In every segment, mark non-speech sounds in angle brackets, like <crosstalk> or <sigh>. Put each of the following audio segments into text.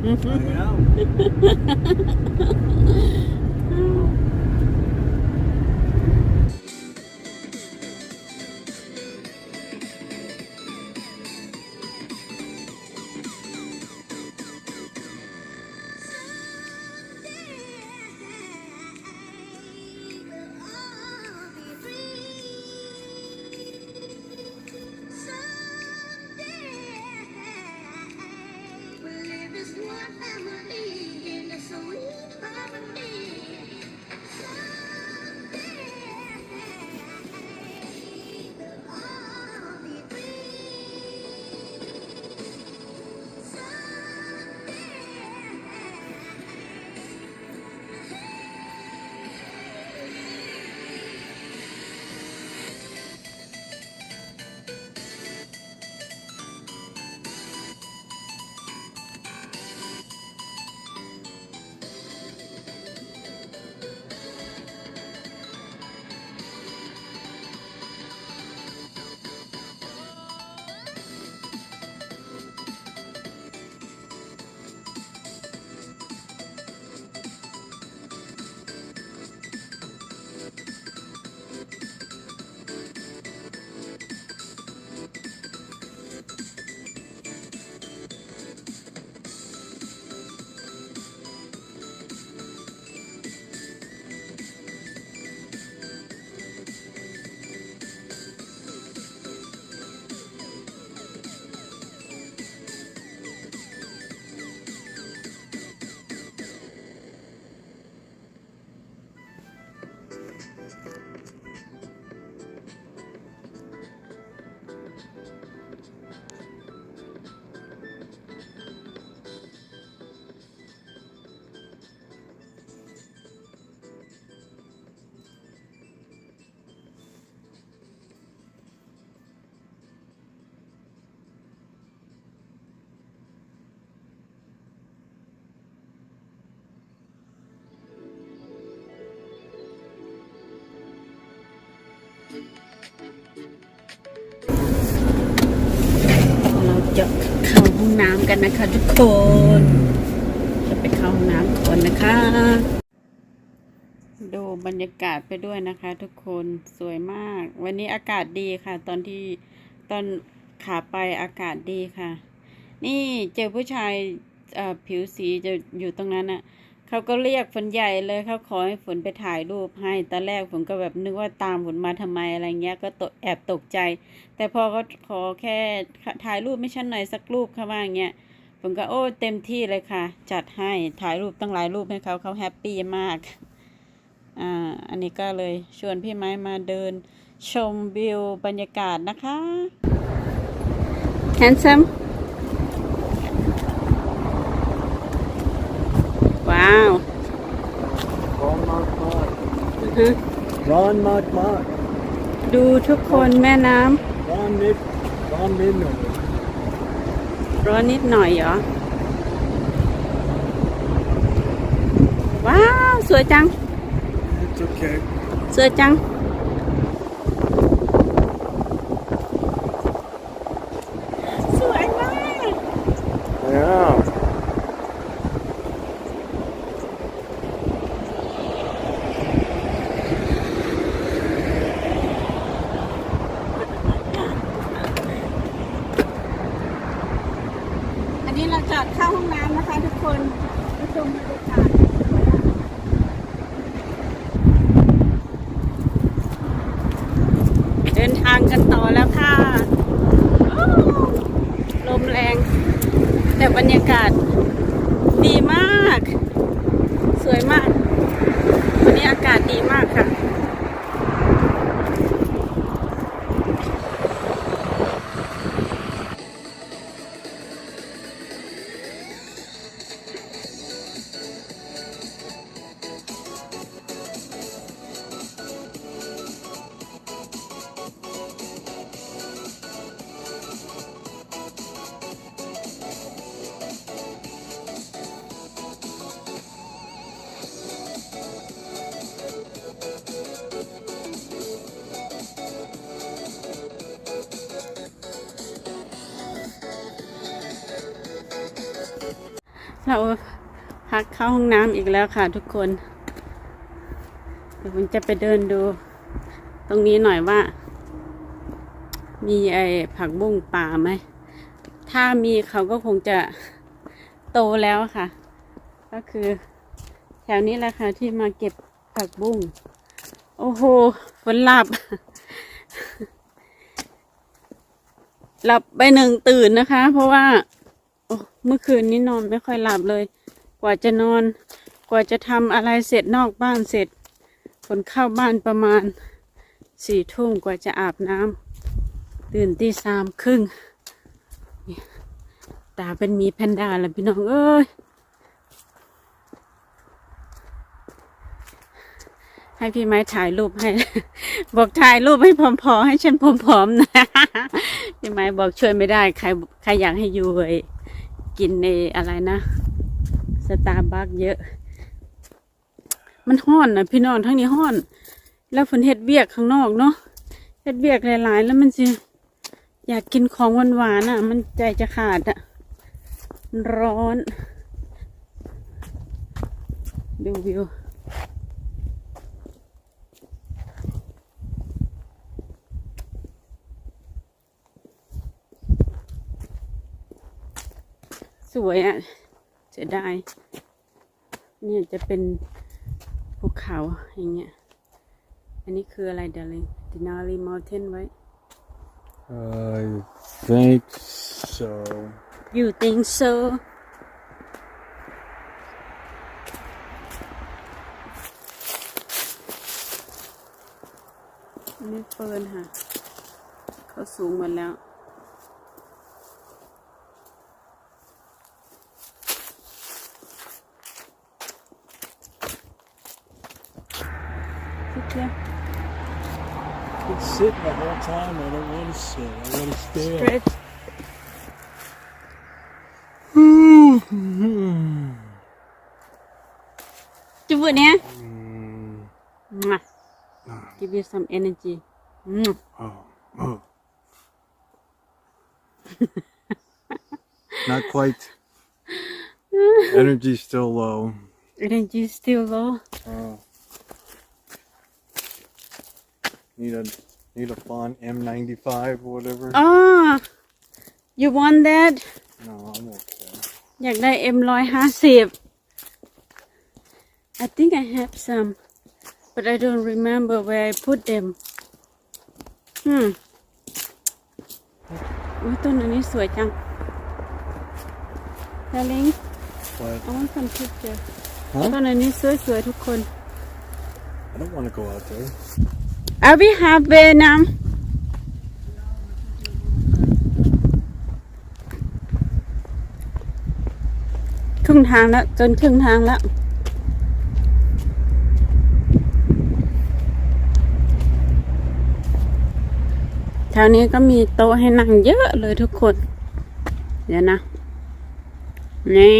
I am. จะเข้าห้องน้ำกันนะคะ ทุกคน จะไปเข้าห้องน้ำก่อนนะคะ ดูบรรยากาศไปด้วยนะคะ ทุกคนสวยมาก วันนี้อากาศดีค่ะ ตอนที่ตอนขาไปอากาศดีค่ะ นี่เจอผู้ชายผิวสีจะอยู่ตรงนั้นอะ เขาก็เรียกฝนใหญ่เลยเขาขอให้ฝนไปถ่ายรูปให้ตอนแรกฝนก็แบบนึกว่าตามฝนมาทำไมอะไรเงี้ยก็ตกแอบตกใจ แต่พอเขาขอแค่ถ่ายรูปไม่ชั้นหน่อยสักรูปเขาว่าเงี้ยผมก็โอ้เต็มที่เลยค่ะ จัดให้ถ่ายรูปตั้งหลายรูปให้เขาเขาแฮปปี้มากอ่าอันนี้ก็เลยชวนพี่ไม้มาเดินชมวิวบรรยากาศนะคะ handsome ว้าว Ron Mark Mark. อือฮึ Ron Mark Mark. ดูทุกคนแม่น้ Ron Mid. Ron Mid. No. ำร้อนนิดหน่อยเหรอ ว้าว สวยจัง It's okay. สวยจังสวยมาก Yeah. อั นี้เราจอดเข้าห้องน้ำนะคะ ทุกคนไปชมบรรยากาศเดินทางกันต่อแล้วค่ะ ลมแรง แต่บรรยากาศดีมาก เราพักเข้าห้องน้ำอีกแล้วค่ะทุกคน เดี๋ยวผมจะไปเดินดู ตรงนี้หน่อยว่า มีไอ้ผักบุ้งป่าไหม ถ้ามีเขาก็คงจะโตแล้วค่ะ ก็คือ แถวนี้แหละค่ะที่มาเก็บผักบุ้ง โอ้โหฝนหลับ หลับไปหนึ่งตื่นนะคะ เพราะว่า เมื่อคืนนี้นอนไม่ค่อยหลับเลย กว่าจะนอน กว่าจะทำอะไรเสร็จนอกบ้านเสร็จฝนเข้าบ้านประมาณสี่ทุ่มกว่าจะอาบน้ำตื่นตีสามครึ่งตาเป็นมีแพนด้าแล้วพี่น้องเอ้ยให้พี่ไม้ถ่ายรูปให้ บอกถ่ายรูปให้ผอมๆให้ฉันผอมๆนะ พี่ไม้บอกช่วยไม่ได้ ใครใครอยากให้อยู่เว้ย กินในอะไรนะสตาร์บัคเยอะ มันห้อนนะพี่น้องทั้งนี้ห้อน แล้วฝนเห็ดเบียกข้างนอกเนาะเห็ดเบียกหลายๆ แล้วมันจะอยากกินของหวานๆอะ มันใจจะขาดอะร้อน ดูวิว วยอะเสียดายเนี่ยจะเป็นภูเขาอย่างเงี้ย อันนี้คืออะไรเดลิงดินารีมอลเทนไว้ I think so. you think so อันนี้เฟิร์นค่ะ เขาสูงหมดแล้ว Sit there. Been sitting the whole time. I don't want to sit. I want to stand. Stretch. Chụp vừa nè. Mm, Mwah. Give you some energy. Mwah. oh, oh. Not quite. <laughs> Energy's still low. Energy still low. Oh. Need a need a font M95 or whatever. Oh, you want that? No, I'm okay. อยากได้ M ร้อยห้าสิบ I think I have some but I don't remember where I put them อืมอุ้ยต้นอันนี้สวยจัง Darling But I want some picture Huh? ต้นอันนี้สวยๆทุกคน I don't want to go out there. I'll be happy now ครึ่งทางแล้วจนครึ่งทางแล้วแถวนี้ก็มีโต๊ะให้นั่งเยอะเลยทุกคน เดี๋ยวนะ นี่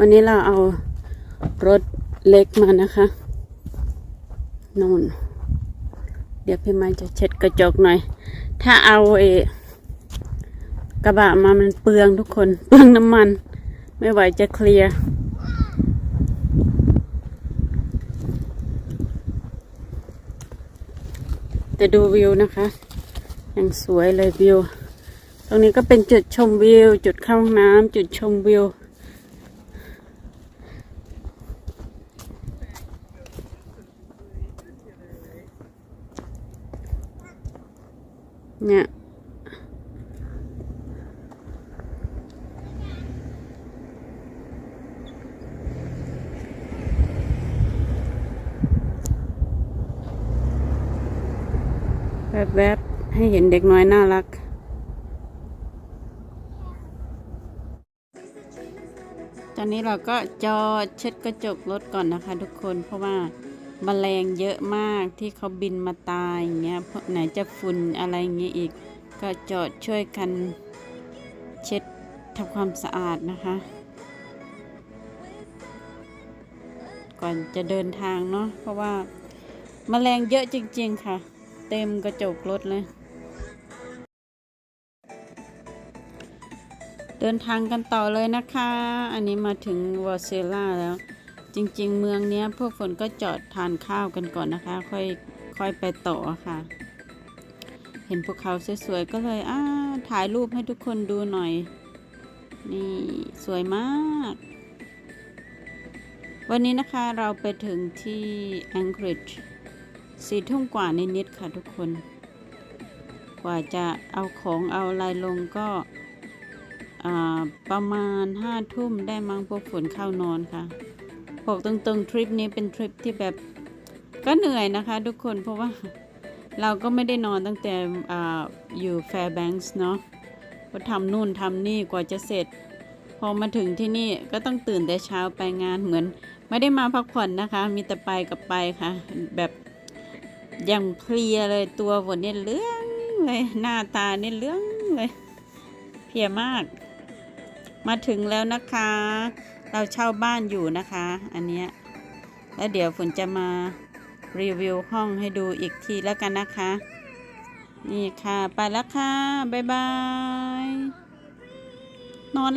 วันนี้เราเอารถเล็กมานะคะนู่น เดี๋ยวพี่ไม้จะเช็ดกระจกหน่อย ถ้าเอาเอกระบะมามันเปลืองทุกคน เปลืองน้ำมัน ไม่ไหวจะเคลียร์แต่ดูวิวนะคะยังสวยเลยวิว ตรงนี้ก็เป็นจุดชมวิว จุดเข้าห้องน้ำจุดชมวิว เนี่ยแวบๆให้เห็นเด็กน้อยน่ารัก ตอนนี้เราก็จอเช็ดกระจกรถก่อนนะคะทุกคนเพราะว่า แมลงเยอะมากที่เขาบินมาตายอย่างเงี้ยเพราะไหนจะฝุ่นอะไรอย่างเงี้ยอีก ก็จอดช่วยกันเช็ดทำความสะอาดนะคะ ก่อนจะเดินทางเนาะเพราะว่าแมลงเยอะจริง ๆ ค่ะ เต็มกระจกรถเลย เดินทางกันต่อเลยนะคะ อันนี้มาถึงวอร์เซล่าแล้ว จริง ๆ เมืองเนี้ยพวกฝนก็จอดทานข้าวกันก่อนนะคะ ค่อยค่อยไปต่อค่ะ เห็นภูเขาสวยๆก็เลยอ้าถ่ายรูปให้ทุกคนดูหน่อย นี่สวยมาก วันนี้นะคะเราไปถึงที่ Anchorage สี่ทุ่มกว่านิดๆค่ะทุกคน กว่าจะเอาของเอาอะไรลงก็ประมาณห้าทุ่มได้มั้งพวกฝนเข้านอนค่ะ บอกตรงๆทริปนี้เป็นทริปที่แบบก็เหนื่อยนะคะทุกคนเพราะว่าเราก็ไม่ได้นอนตั้งแต่ออยู่ Fairbanks เนาะก็ทำนู่นทำนี่กว่าจะเสร็จ พอมาถึงที่นี่ก็ต้องตื่นแต่เช้าไปงานเหมือน ไม่ได้มาพักผ่อนนะคะ มีแต่ไปกับไปค่ะ แบบยังเพลียเลยตัวฝนเนี่ยเลื้องเลยหน้าตาเนี่ยเลื้องเลยเพลียมาก มาถึงแล้วนะคะ เราเช่าบ้านอยู่นะคะ อันเนี้ยแล้วเดี๋ยวฝนจะมารีวิวห้องให้ดูอีกทีแล้วกันนะคะ นี่ค่ะ ไปแล้วค่ะ บ๊ายบาย นอนแล้ว